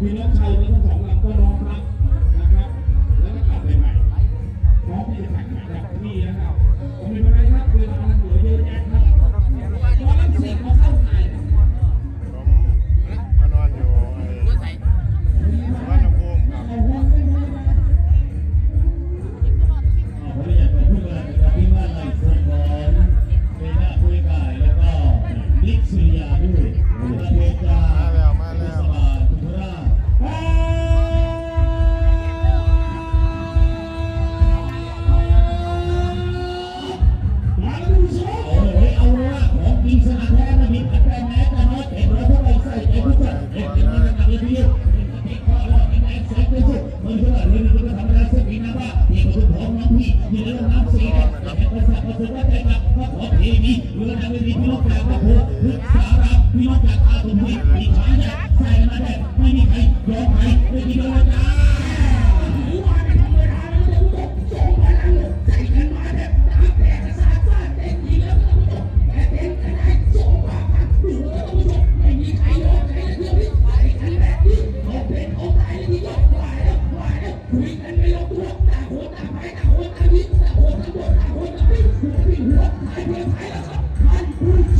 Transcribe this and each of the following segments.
winner tiny Hall. พื่ทำให้เส้นนี้นะว่าเอกชนของน้องพี่ยืนเรื่องน้ำสีได้แต่บริษัทประสบว่าใจกับก็ขอเทวีเรือทางเวทีพี่น้องจากพระโพลึกสาระพี่น้องจากอาสมฤทธิ์มีช้างใหญ่ใส่มาแดดไม่มีใครยอมใครไม่มีโดนจ้า หายไปไหนแล้วครับท่านผู้ช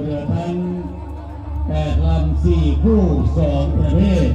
เหลือทั้งแปดลำสี่คู่สองประเทศ